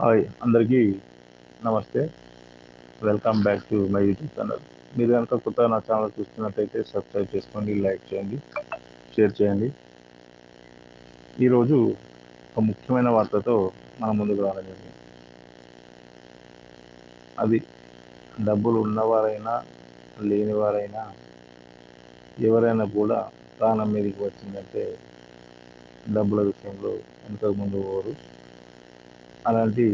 Hi అందరికీ నమస్తే. Welcome back to my YouTube channel మీరు కనుక కొత్త నా ఛానల్ చూస్తున్నట్టయితే సబ్స్క్రైబ్ చేసుకోండి లైక్ చేయండి షేర్ చేయండి. ఈరోజు ఒక ముఖ్యమైన వార్తతో మన ముందుకు రావడం జరిగింది. అది డబ్బులు ఉన్నవారైనా లేనివారైనా ఎవరైనా కూడా ప్రాణం మీదకి వచ్చిందంటే డబ్బుల విషయంలో వెనుకకు ముందు పోరు. అలాంటి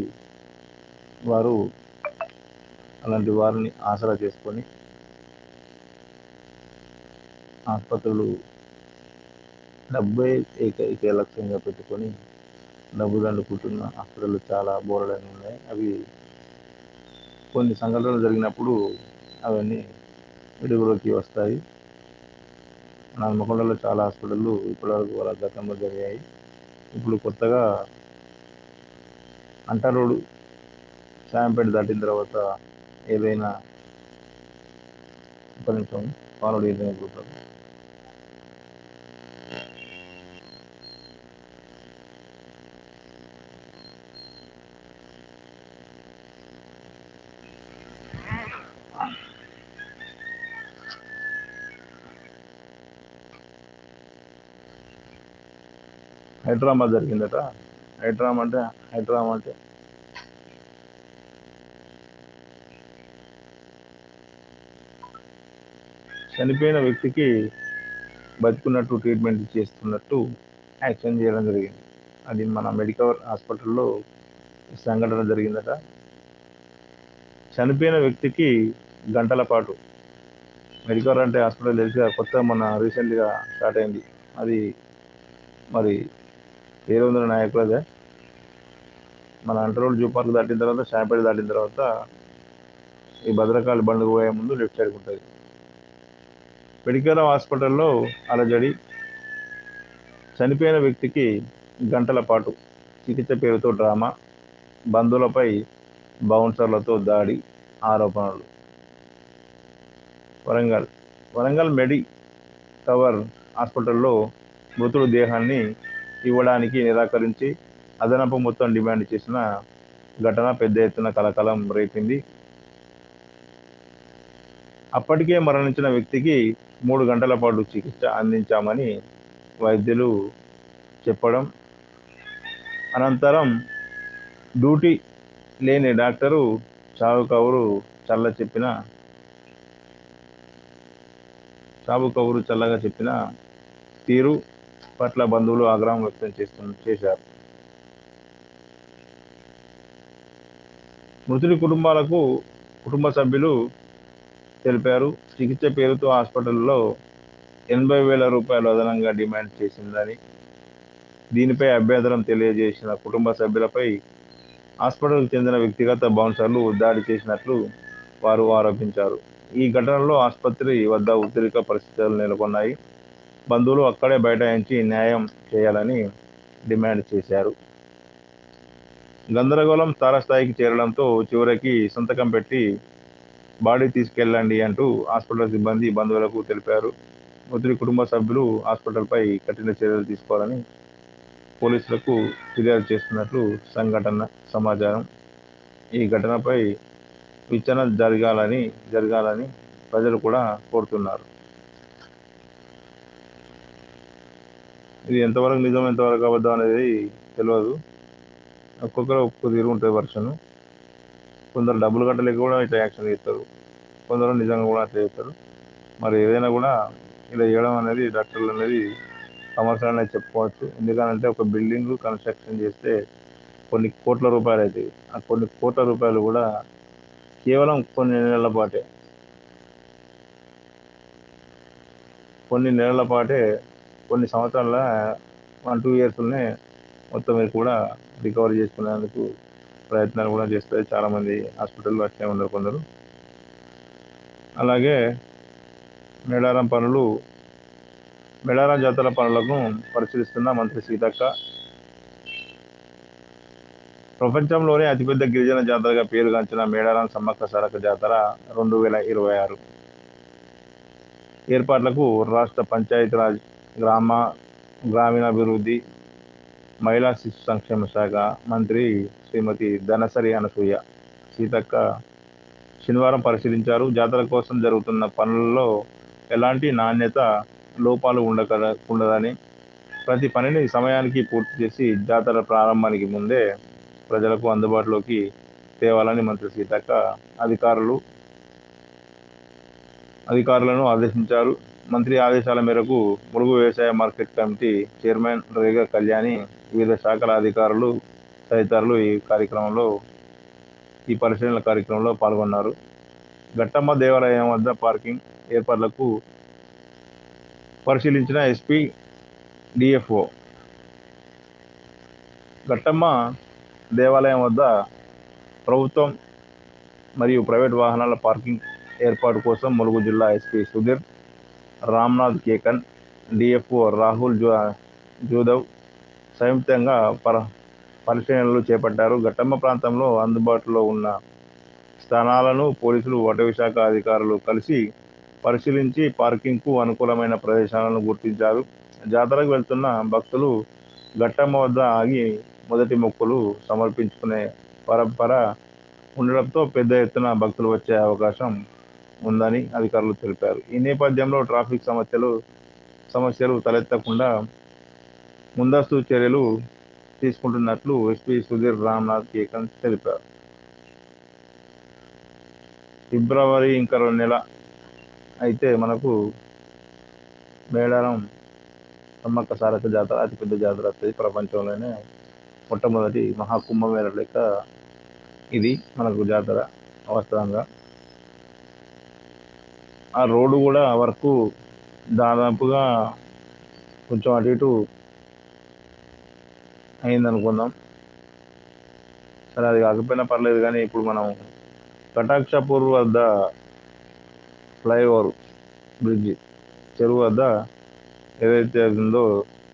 వారు అలాంటి వారిని ఆసరా చేసుకొని ఆసుపత్రులు డెబ్బై ఏకైక లక్ష్యంగా పెట్టుకొని డబ్బు దండుకుంటున్న హాస్పిటల్ చాలా బోరడని ఉన్నాయి. అవి కొన్ని సంఘటనలు జరిగినప్పుడు అవన్నీ వెలుగులోకి వస్తాయి. నల్మకొండలో చాలా హాస్పిటళ్ళు ఇప్పటివరకు వాళ్ళ గతంలో జరిగాయి. ఇప్పుడు కొత్తగా అంటర్ రోడ్ సాయంపేట దాటిన తర్వాత ఏదైనా ఒక నిమిషం పాలడు ఏదైనా కూర్చోదు హైడ్రామా జరిగిందట. హైడ్రామా అంటే హైడ్రామా అంటే చనిపోయిన వ్యక్తికి బతుకున్నట్టు ట్రీట్మెంట్ చేస్తున్నట్టు యాక్షన్ చేయడం జరిగింది. అది మన మెడికల్ హాస్పిటల్లో సంఘటన జరిగిందట. చనిపోయిన వ్యక్తికి గంటల పాటు మెడికల్ అంటే హాస్పిటల్ తెలిసి కొత్త మన రీసెంట్గా స్టార్ట్ అయింది. అది మరి ఏడు వందల నాయకులదే? మన అంటరోడ్ జూ పార్క్ దాటిన తర్వాత షాంపేట దాటిన తర్వాత ఈ భద్రకాళి బండ్కు పోయే ముందు లెఫ్ట్ సైడ్కి ఉంటుంది. మెడికల్ హాస్పిటల్లో అలజడి చనిపోయిన వ్యక్తికి గంటల పాటు చికిత్స పేరుతో డ్రామా బంధువులపై బౌన్సర్లతో దాడి ఆరోపణలు. వరంగల్ వరంగల్ మెడి టవర్ హాస్పిటల్లో మృతుడు దేహాన్ని ఇవ్వడానికి నిరాకరించి అదనపు మొత్తం డిమాండ్ చేసిన ఘటన పెద్ద ఎత్తున కలకలం రేపింది. అప్పటికే మరణించిన వ్యక్తికి మూడు గంటల పాటు చికిత్స అందించామని వైద్యులు చెప్పడం. అనంతరం డ్యూటీ లేని డాక్టరు చావు కవురు చల్ల చెప్పిన చావు కవురు చల్లగా చెప్పిన తీరు పట్ల బంధువులు ఆగ్రహం వ్యక్తం చేస్తు చేశారు. మృతుడి కుటుంబాలకు కుటుంబ సభ్యులు తెలిపారు. చికిత్స పేరుతో హాస్పిటల్లో ఎనభై వేల రూపాయలు అదనంగా డిమాండ్ చేసిందని దీనిపై అభ్యంతరం తెలియజేసిన కుటుంబ సభ్యులపై హాస్పిటల్కు చెందిన వ్యక్తిగత బౌన్సర్లు దాడి చేసినట్లు వారు ఆరోపించారు. ఈ ఘటనలో ఆసుపత్రి వద్ద ఉద్రిక పరిస్థితులు నెలకొన్నాయి. బంధువులు అక్కడే బైఠాయించి న్యాయం చేయాలని డిమాండ్ చేశారు. గందరగోళం తారస్థాయికి చేరడంతో చివరికి సంతకం పెట్టి బాడీ తీసుకెళ్ళండి అంటూ హాస్పిటల్ సిబ్బంది బంధువులకు తెలిపారు. మృతుడి కుటుంబ సభ్యులు హాస్పిటల్పై కఠిన చర్యలు తీసుకోవాలని పోలీసులకు ఫిర్యాదు చేస్తున్నట్లు సంఘటన సమాచారం. ఈ ఘటనపై విచారణ జరగాలని జరగాలని ప్రజలు కూడా కోరుతున్నారు. ఇది ఎంతవరకు నిజం ఎంతవరకు అబద్ధం అనేది తెలియదు ఒక్కొక్కరు ఒక్కొక్క తీరు ఉంటుంది వర్షన్ కొందరు డబ్బులు కట్టలేక కూడా ఇట్లా యాక్షన్ చేస్తారు కొందరు నిజంగా కూడా అట్లా చేస్తారు. మరి ఏదైనా కూడా ఇలా చేయడం అనేది డాక్టర్లు అనేది సమస్య అనేది చెప్పుకోవచ్చు. ఎందుకంటే ఒక బిల్డింగ్ కన్స్ట్రక్షన్ చేస్తే కొన్ని కోట్ల రూపాయలు అవుతాయి ఆ కొన్ని కోట్ల రూపాయలు కూడా కేవలం కొన్ని నెలల పాటే. కొన్ని నెలల పాటే కొన్ని సంవత్సరాల వన్ టూ ఇయర్స్లోనే మొత్తం మీరు కూడా రికవర్ చేసుకునేందుకు ప్రయత్నాలు కూడా చేస్తారు చాలామంది హాస్పిటల్లో అట్లే ఉన్నారు కొందరు. అలాగే మేడారం పనులు మేడారం జాతర పనులను పరిశీలిస్తున్న మంత్రి సీతక్క ప్రపంచంలోనే అతిపెద్ద గిరిజన జాతరగా పేరుగాంచిన మేడారం సమ్మక్క సారక్క జాతర రెండు వేల ఇరవై ఆరు. ఏర్పాట్లకు రాష్ట్ర పంచాయతీరాజ్ గ్రామ గ్రామీణాభివృద్ధి మహిళా శిశు సంక్షేమ శాఖ మంత్రి శ్రీమతి ధనసరి అనసూయ సీతక్క శనివారం పరిశీలించారు. జాతర కోసం జరుగుతున్న పనులలో ఎలాంటి నాణ్యత లోపాలు ఉండక ఉండదని ప్రతి పనిని సమయానికి పూర్తి చేసి జాతర ప్రారంభానికి ముందే ప్రజలకు అందుబాటులోకి తేవాలని మంత్రి సీతక్క అధికారులు అధికారులను ఆదేశించారు. మంత్రి ఆదేశాల మేరకు ములుగు వ్యవసాయ market committee chairman Rega Kalyani వివిధ శాఖల అధికారులు తదితరులు ఈ కార్యక్రమంలో ఈ పరిశీలన కార్యక్రమంలో పాల్గొన్నారు. ఘట్టమ్మ దేవాలయం వద్ద పార్కింగ్ ఏర్పాట్లకు పరిశీలించిన ఎస్పీ డిఎఫ్ఓ. ఘట్టమ్మ దేవాలయం వద్ద ప్రభుత్వం మరియు ప్రైవేట్ వాహనాల పార్కింగ్ ఏర్పాటు కోసం ములుగు జిల్లా ఎస్పీ సుధీర్ రామ్నాథ్ కేకన్ డిఎఫ్ఓ రాహుల్ జో జోదవ్ సంయుక్తంగా పర పరిశీలనలు చేపట్టారు. ఘట్టమ్మ ప్రాంతంలో అందుబాటులో ఉన్న స్థానాలను పోలీసులు అటవీ శాఖ అధికారులు కలిసి పరిశీలించి పార్కింగ్కు అనుకూలమైన ప్రదేశాలను గుర్తించారు. జాతరకు వెళ్తున్న భక్తులు ఘట్టమ్మ వద్ద ఆగి మొదటి మొక్కులు సమర్పించుకునే పరంపర ఉండడంతో పెద్ద ఎత్తున భక్తులు వచ్చే అవకాశం ఉందని అధికారులు తెలిపారు. ఈ నేపథ్యంలో ట్రాఫిక్ సమస్యలు సమస్యలు తలెత్తకుండా ముందస్తు చర్యలు తీసుకుంటున్నట్లు ఎస్పీ సుధీర్ రామ్నాథ్ కేకన్ తెలిపారు. ఫిబ్రవరి ఇంకా రెండు నెల అయితే మనకు మేడారం సమ్మక్క సారథ జాతర అతిపెద్ద జాతర వస్తుంది ప్రపంచంలోనే మొట్టమొదటి మహాకుంభమేళ లెక్క ఇది మనకు జాతర అవసరంగా. ఆ రోడ్డు కూడా వరకు దాదాపుగా కొంచెం అటు ఇటు అయింది అనుకుందాం. సరే అది కాకపోయినా పర్లేదు కానీ ఇప్పుడు మనం కటాక్షపూర్ వద్ద ఫ్లైఓవర్ బ్రిడ్జి చెరువు వద్ద ఏదైతే ఉందో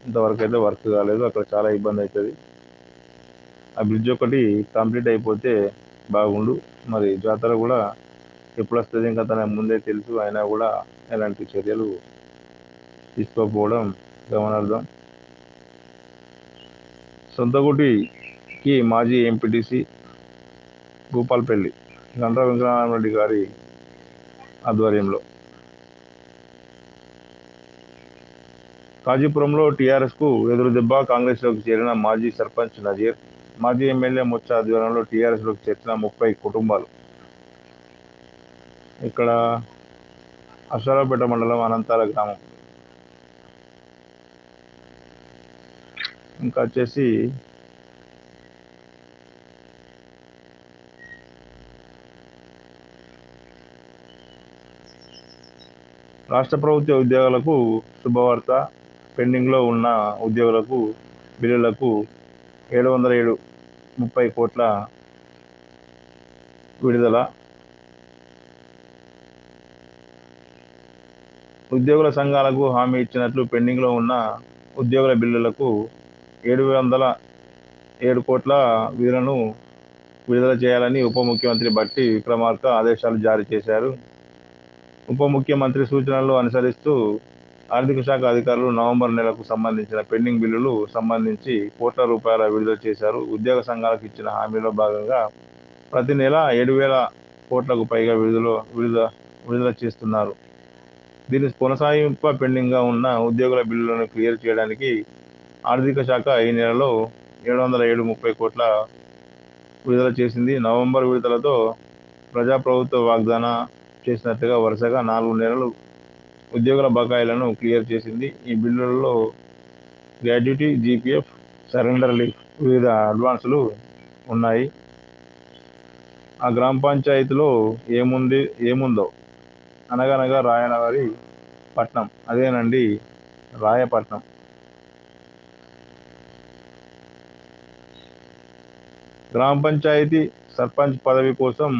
ఇంతవరకు అయితే వర్క్ కాలేదు. అక్కడ చాలా ఇబ్బంది అవుతుంది ఆ బ్రిడ్జ్ ఒకటి కంప్లీట్ అయిపోతే బాగుండు. మరి జాతర కూడా ఎప్పుడు వస్తుంది ఇంకా తన ముందే తెలుసు. అయినా కూడా ఎలాంటి చర్యలు తీసుకోకపోవడం గమనార్థం సొంతగుటికి మాజీ ఎంపీటీసీ భూపాల్పల్లి గండ్ర వెంకటరామరెడ్డి గారి ఆధ్వర్యంలో. కాజీపురంలో టీఆర్ఎస్కు ఎదురు దెబ్బ కాంగ్రెస్లోకి చేరిన మాజీ సర్పంచ్ నజీర్ మాజీ ఎమ్మెల్యే ముచ్చ ఆధ్వర్యంలో టీఆర్ఎస్లోకి చేర్చిన ముప్పై కుటుంబాలు. ఇక్కడ అశ్వరావుపేట మండలం అనంతాల గ్రామం. ఇంకా వచ్చేసి రాష్ట్ర ప్రభుత్వ ఉద్యోగులకు శుభవార్త. పెండింగ్లో ఉన్న ఉద్యోగులకు బిల్లులకు ఏడు వందల ఏడు ముప్పై కోట్ల విడుదల. ఉద్యోగుల సంఘాలకు హామీ ఇచ్చినట్లు పెండింగ్లో ఉన్న ఉద్యోగుల బిల్లులకు ఏడు వందల ఏడు కోట్ల విధులను విడుదల చేయాలని ఉప ముఖ్యమంత్రి బట్టి విక్రమార్క ఆదేశాలు జారీ చేశారు. ఉప ముఖ్యమంత్రి సూచనలు అనుసరిస్తూ ఆర్థిక శాఖ అధికారులు నవంబర్ నెలకు సంబంధించిన పెండింగ్ బిల్లులు సంబంధించి కోట్ల రూపాయల విడుదల చేశారు. ఉద్యోగ సంఘాలకు ఇచ్చిన హామీలో భాగంగా ప్రతి నెల ఏడు వేల కోట్లకు పైగా విడుదల విడుదల విడుదల చేస్తున్నారు. దీని కొనసాగింపు పెండింగ్గా ఉన్న ఉద్యోగుల బిల్లులను క్లియర్ చేయడానికి ఆర్థిక శాఖ ఈ నెలలో ఏడు వందల ఏడు ముప్పై కోట్ల విడుదల చేసింది. నవంబర్ విడుదలతో ప్రజాప్రభుత్వ వాగ్దాన చేసినట్టుగా వరుసగా నాలుగు నెలలు ఉద్యోగుల బకాయిలను క్లియర్ చేసింది. ఈ బిల్లులలో గ్రాడ్యుటీ జీపీఎఫ్ సరెండర్ లీఫ్ వివిధ అడ్వాన్సులు ఉన్నాయి. ఆ గ్రామ పంచాయతీలో ఏముంది ఏముందో అనగనగా రాయనవారి పట్నం. అదేనండి రాయపట్నం. గ్రామ పంచాయతీ సర్పంచ్ పదవి కోసం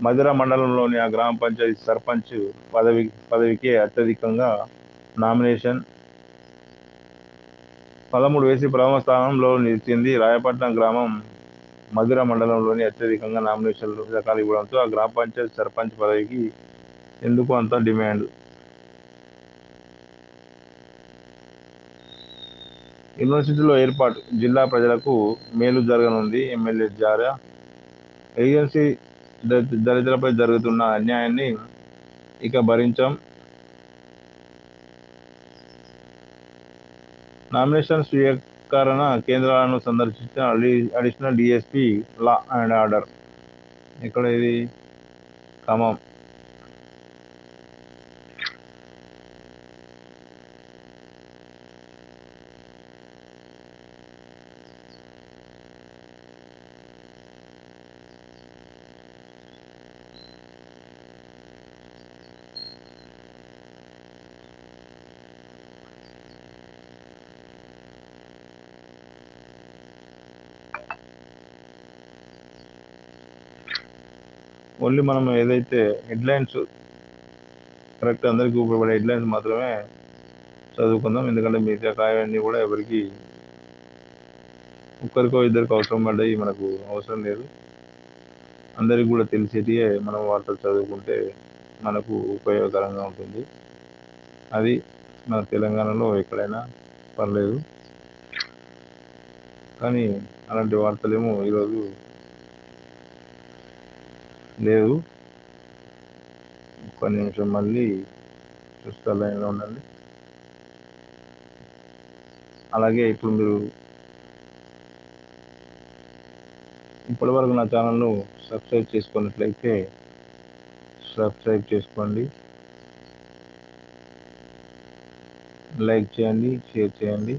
మధిర మండలంలోని ఆ గ్రామ పంచాయతీ సర్పంచ్ పదవి పదవికి అత్యధికంగా నామినేషన్. పదమూడు వేసి ప్రథమ స్థానంలో నిలిచింది రాయపట్నం గ్రామం మధుర మండలంలోని అత్యధికంగా నామినేషన్లు రకాలు ఇవ్వడంతో ఆ గ్రామ పంచాయతీ సర్పంచ్ పదవికి ఎందుకు అంత డిమాండ్? యూనివర్సిటీలో ఏర్పాటు జిల్లా ప్రజలకు మేలు జరగనుంది. ఎమ్మెల్యే ద్వారా ఏజెన్సీ దళితులపై జరుగుతున్న అన్యాయాన్ని ఇక భరించాం. నామినేషన్ స్వీకరణ కేంద్రాలను సందర్శించిన additional DSP law and order. ఇక్కడ ఇది? ఖమ్మం. ఓన్లీ మనం ఏదైతే హెడ్లైన్స్ కరెక్ట్ అందరికీ ఉపయోగపడే హెడ్లైన్స్ మాత్రమే చదువుకుందాం. ఎందుకంటే మిగతా కాయలన్నీ కూడా ఎవరికి ఒక్కరికో ఇద్దరికి అవసరం పడ్డాయి మనకు అవసరం లేదు. అందరికి కూడా తెలిసేటియే మనం వార్తలు చదువుకుంటే మనకు ఉపయోగకరంగా ఉంటుంది. అది మన తెలంగాణలో ఎక్కడైనా పర్లేదు. కానీ అలాంటి వార్తలేమో ఈరోజు లేదు ఒక్క నిమిషం మళ్ళీ చూస్తా లైన్లో ఉండండి. అలాగే ఇప్పుడు మీరు ఇప్పటి వరకు నా ఛానల్ను సబ్స్క్రైబ్ చేసుకున్నట్లయితే సబ్స్క్రైబ్ చేసుకోండి. లైక్ చేయండి షేర్ చేయండి.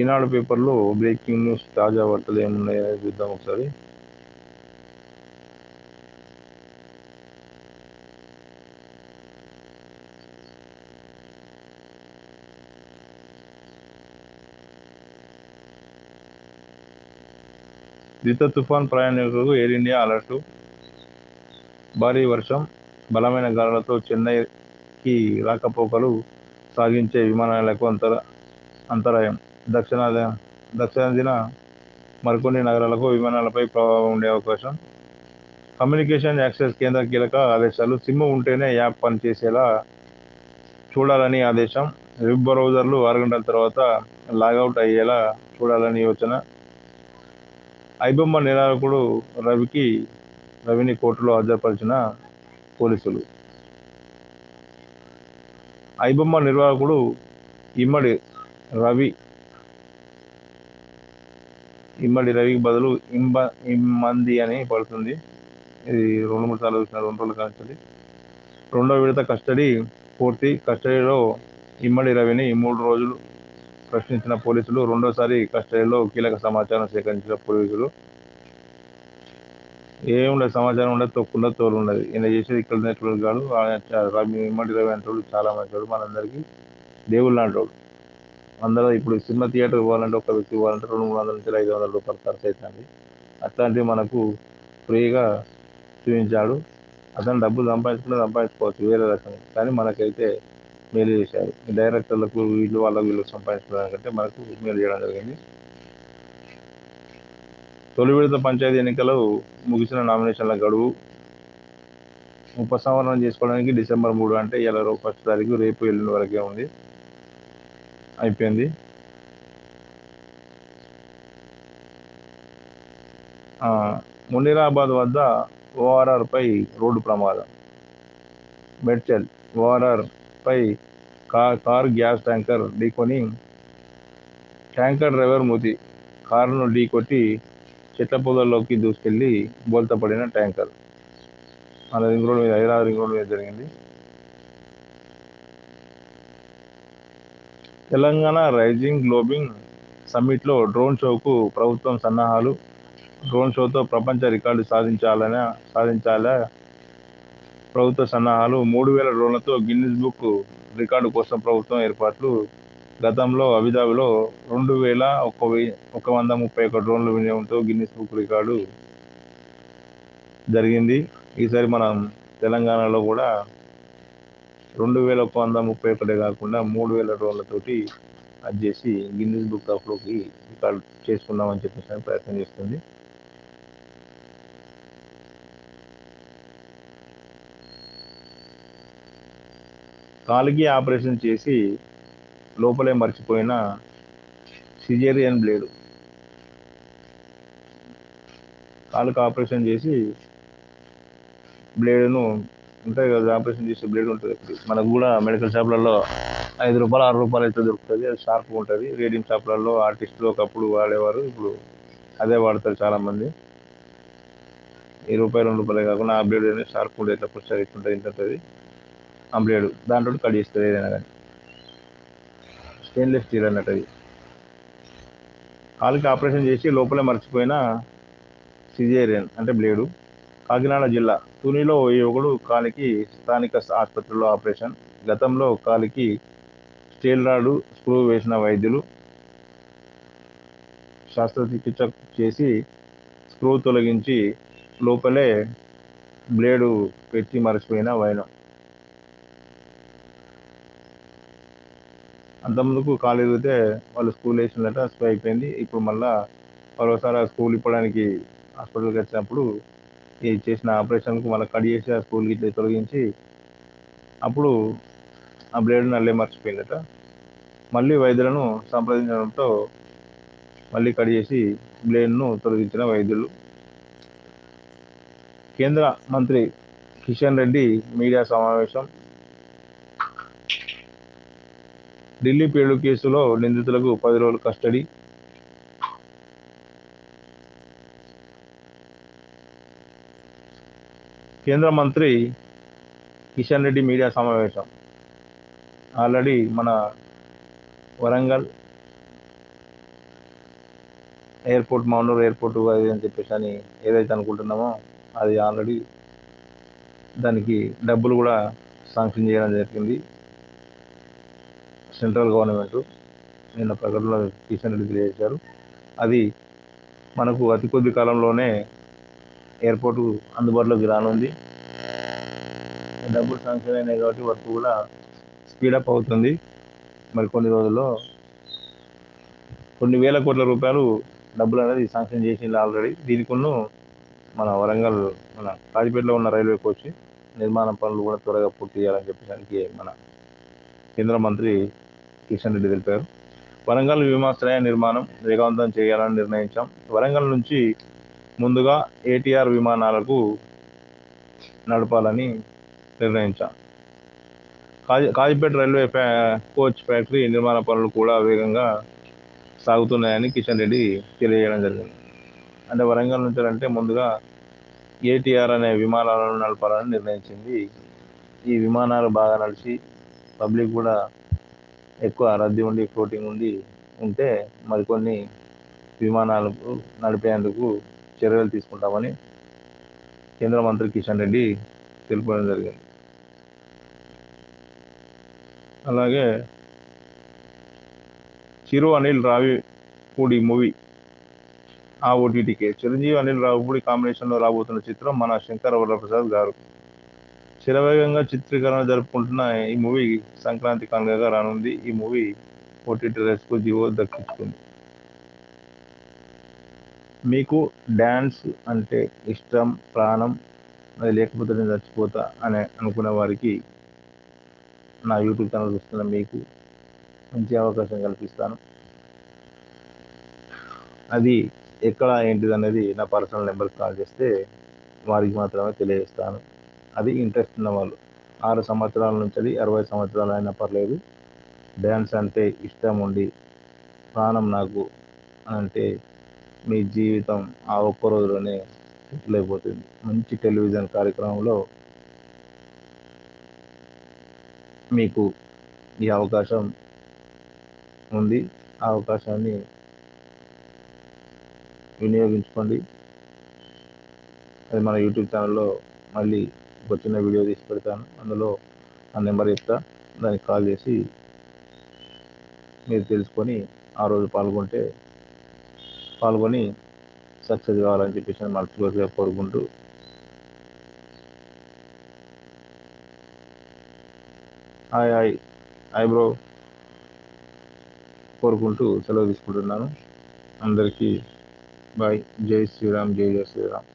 ఈనాడు పేపర్లో బ్రేకింగ్ న్యూస్ తాజా వార్తలు ఏమున్నాయో చూద్దాం ఒకసారి. దిత తుఫాన్ ప్రయాణికులకు ఎయిర్ ఇండియా అలర్ట్. భారీ వర్షం బలమైన గాలులతో చెన్నైకి రాకపోకలు సాగించే విమానాలకు అంతర అంతరాయం. దక్షిణాది దక్షిణాదిన మరికొన్ని నగరాలకు విమానాలపై ప్రభావం ఉండే అవకాశం. కమ్యూనికేషన్ యాక్సెస్ కేంద్ర కీలక ఆదేశాలు. సిమ్ ఉంటేనే యాప్ పనిచేసేలా చూడాలని ఆదేశం. వెబ్ బ్రౌజర్లు ఆరు గంటల తర్వాత లాగౌట్ అయ్యేలా చూడాలని యోచన. ఐబొమ్మ నిరాకుడు రవికి రవిని కోర్టులో హాజరుపరిచిన పోలీసులు. ఐబొమ్మ నిర్వాహకుడు ఇమ్మడి రవి ఇమ్మడి రవికి బదులు ఇంబ ఇమ్మంది అని పడుతుంది. ఇది రెండు మూడు సార్లు చూసిన రెండు రోజుల కస్టడీ రెండో విడత కస్టడీ పూర్తి. కస్టడీలో ఇమ్మడి రవిని మూడు రోజులు ప్రశ్నించిన పోలీసులు రెండోసారి కస్టడీలో కీలక సమాచారం సేకరించిన పోలీసులు. ఏముండదు సమాచారం ఉండదు తొక్కున్న తోలు ఉండదు ఈయన చేసేది ఇక్కడ ఉన్నటువంటి కాదు రవి ఇమ్మడి రవి అంటాడు చాలా మంచివాడు మనందరికీ దేవుళ్ళు అంటాడు అందరూ ఇప్పుడు సినిమా థియేటర్ పోవాలంటే ఒక వ్యక్తి పోవాలంటే రెండు మూడు వందల నుంచి ఐదు వందల రూపాయలు ఖర్చు అవుతుంది. అట్లాంటివి మనకు ఫ్రీగా చూపించాడు. అతను డబ్బులు సంపాదించుకుని సంపాదించుకోవచ్చు వేరే రకంగా. కానీ మనకైతే మేలు చేశారు డైరెక్టర్లకు వీళ్ళు వాళ్ళకు వీళ్ళు సంపాదించుకోవడానికంటే మనకు మేలు చేయడం జరిగింది. తొలి విడత పంచాయతీ ఎన్నికలు ముగిసిన నామినేషన్ల గడువు. ఉపసంహరణ చేసుకోవడానికి డిసెంబర్ మూడు అంటే ఇలా ఫస్ట్ తారీఖు రేపు ఎల్లుండి వరకే ఉంది. అయిపోయింది. మునిరాబాద్ వద్ద ఓఆర్ఆర్పై రోడ్డు ప్రమాదం. మెడ్చల్ ఓఆర్ఆర్ పై కార్ కార్ గ్యాస్ ట్యాంకర్ ఢీకొని ట్యాంకర్ డ్రైవర్ మృతి. కారును ఢీకొట్టి చెట్ల పొదల్లోకి దూసుకెళ్ళి బోల్తపడిన ట్యాంకర్. మన రింగ్ రోడ్ మీద హైదరాబాద్ రింగ్ రోడ్ మీద జరిగింది. తెలంగాణ రైజింగ్ గ్లోబింగ్ సమ్మిట్లో డ్రోన్ షోకు ప్రభుత్వం సన్నాహాలు. డ్రోన్ షోతో ప్రపంచ రికార్డు సాధించాలని సాధించాలా ప్రభుత్వ సన్నాహాలు. మూడు వేల డ్రోన్లతో గిన్నిస్ బుక్ రికార్డు కోసం ప్రభుత్వం ఏర్పాట్లు. గతంలో అబుదాబిలో రెండు వేల ఒక వెయ్యి ఒక వంద ముప్పై ఒక డ్రోన్ల వినియోగంతో గిన్నిస్ బుక్ రికార్డు జరిగింది. ఈసారి మనం తెలంగాణలో కూడా రెండు వేల ఒక వంద ముప్పై ఒకటే కాకుండా మూడు వేల డ్రోన్లతోటి అది చేసి గిన్నీస్ బుక్ ఆఫ్లోకి రికార్డ్ చేసుకుందామని చెప్పేసి ప్రయత్నం చేస్తుంది. కాలికి ఆపరేషన్ చేసి లోపలే మర్చిపోయిన సిజేరియన్ బ్లేడు. కాలుకి ఆపరేషన్ చేసి బ్లేడును ఉంటాయి కదా ఆపరేషన్ చేసే బ్లేడ్ ఉంటుంది. మనకు కూడా మెడికల్ షాప్లలో ఐదు రూపాయలు ఆరు రూపాయలు అయితే దొరుకుతుంది. అది షార్ప్గా ఉంటుంది. రేడియం షాప్లలో ఆర్టిస్టులు ఒకప్పుడు వాడేవారు ఇప్పుడు అదే వాడతారు చాలామంది. ఈ రూపాయలు రెండు రూపాయలే కాకుండా ఆ బ్లేడ్ అనేది షార్ప్ ఉంటుంది ఇట్లా పుస్తకం ఇట్లుంటుంది ఇంత ఉంటుంది. ఆ బ్లేడ్ దాంట్లో కట్ చేస్తారు ఏదైనా కానీ. స్టెయిన్లెస్ స్టీల్ అన్నట్టు అది. కాలుకి ఆపరేషన్ చేసి లోపలే మర్చిపోయిన సిజేరియన్ అంటే బ్లేడు కాకినాడ జిల్లా తునిలో ఓ యువకుడు కాలికి స్థానిక ఆసుపత్రిలో ఆపరేషన్. గతంలో కాలికి స్టీల్ రాడు స్క్రూ వేసిన వైద్యులు శస్త్రచికిత్స చేసి స్క్రూ తొలగించి లోపలే బ్లేడు పెట్టి మరచిపోయిన వైనం. అంతకుముందుకు కాలు ఎదిగితే వాళ్ళు స్కూల్ వేసినట స్ప్రే అయిపోయింది. ఇప్పుడు మళ్ళీ మరోసారి ఆ స్కూల్ ఇప్పడానికి హాస్పిటల్కి వచ్చినప్పుడు చేసిన ఆపరేషన్కు మళ్ళీ కట్ చేసి ఆ స్కూల్ ఇట్లా తొలగించి అప్పుడు ఆ బ్లేడ్ని నల్లే మర్చిపోయిందట. మళ్ళీ వైద్యులను సంప్రదించడంతో మళ్ళీ కట్ చేసి బ్లేడ్ను తొలగించిన వైద్యులు. కేంద్ర మంత్రి కిషన్ రెడ్డి మీడియా సమావేశం. ఢిల్లీ పేలుడు కేసులో నిందితులకు పది రోజులు కస్టడీ. కేంద్ర మంత్రి కిషన్ రెడ్డి మీడియా సమావేశం. ఆల్రెడీ మన వరంగల్ ఎయిర్పోర్ట్ మౌనూరు ఎయిర్పోర్ట్ అది అని చెప్పేసి అని ఏదైతే అనుకుంటున్నామో అది ఆల్రెడీ దానికి డబ్బులు కూడా శాంక్షన్ చేయడం జరిగింది. సెంట్రల్ గవర్నమెంట్ నిన్న ప్రకటనలో కిషన్ రెడ్డి తెలియజేశారు. అది మనకు అతి కొద్ది కాలంలోనే ఎయిర్పోర్ట్ అందుబాటులోకి రానుంది. డబ్బులు శాంక్షన్ అయినాయి కాబట్టి వర్క్ కూడా స్పీడప్ అవుతుంది. మరి కొన్ని రోజుల్లో కొన్ని వేల కోట్ల రూపాయలు డబ్బులు అనేది శాంక్షన్ చేసింది ఆల్రెడీ దీనికొన్ను మన వరంగల్ మన కాజిపేటలో ఉన్న రైల్వే కోచ్ నిర్మాణ పనులు కూడా త్వరగా పూర్తి చేయాలని చెప్పడానికి మన కేంద్ర మంత్రి కిషన్ రెడ్డి తెలిపారు. వరంగల్ విమానాశ్రయ నిర్మాణం వేగవంతం చేయాలని నిర్ణయించాం. వరంగల్ నుంచి ముందుగా ఏటీఆర్ విమానాలకు నడపాలని నిర్ణయించాం. కాజీ కాజీపేట రైల్వే ఫ్యా కోచ్ ఫ్యాక్టరీ నిర్మాణ పనులు కూడా వేగంగా సాగుతున్నాయని కిషన్ రెడ్డి తెలియజేయడం జరిగింది. అంటే వరంగల్ నుంచి అంటే ముందుగా ఏటీఆర్ అనే విమానాలను నడపాలని నిర్ణయించింది. ఈ విమానాలు బాగా నడిచి పబ్లిక్ కూడా ఎక్కువ రద్దీ ఉండి ఫ్లోటింగ్ ఉండి ఉంటే మరికొన్ని విమానాలు నడిపేందుకు చర్యలు తీసుకుంటామని కేంద్ర మంత్రి కిషన్ రెడ్డి తెలుపడం జరిగింది. అలాగే చిరు అనిల్ రావిపూడి మూవీ ఆ ఓటీటీకే చిరంజీవి అనిల్ రావిపూడి కాంబినేషన్లో రాబోతున్న చిత్రం మన శంకర వరప్రసాద్ గారు. శరవేగంగా చిత్రీకరణ జరుపుకుంటున్న ఈ మూవీ సంక్రాంతి కానుకగా రానుంది. ఈ మూవీ ఓటీటీ రైస్కు జివో దక్కించుకుంది. మీకు డ్యాన్స్ అంటే ఇష్టం ప్రాణం అది లేకపోతే నేను చచ్చిపోతా అని అనుకునే వారికి నా యూట్యూబ్ ఛానల్ చూస్తున్న మీకు మంచి అవకాశం కల్పిస్తాను. అది ఎక్కడ ఏంటిది అనేది నా పర్సనల్ నెంబర్కి కాల్ చేస్తే వారికి మాత్రమే తెలియజేస్తాను. అది ఇంట్రెస్ట్ ఉన్న వాళ్ళు. ఆరు సంవత్సరాల నుంచి అరవై సంవత్సరాలు అయినా పర్లేదు. డ్యాన్స్ అంటే ఇష్టం ఉండి ప్రాణం నాకు అంటే మీ జీవితం ఆ ఒక్క రోజులోనే సెటిల్ అయిపోతుంది మంచి టెలివిజన్ కార్యక్రమంలో మీకు ఈ అవకాశం ఉంది. ఆ అవకాశాన్ని వినియోగించుకోండి. అది మన యూట్యూబ్ ఛానల్లో మళ్ళీ ఒక చిన్న వీడియో తీసి పెడతాను. అందులో ఆ నెంబర్ చెప్తా. దానికి కాల్ చేసి మీరు తెలుసుకొని ఆ రోజు పాల్గొంటే పాల్గొని సక్సెస్ కావాలని చెప్పేసి మనస్ఫూర్తిగా కోరుకుంటూ హాయ్ హాయ్. Hi bro. కోరుకుంటూ సెలవు తీసుకుంటున్నాను. అందరికీ బాయ్. జై శ్రీరామ్ జై జై శ్రీరామ్.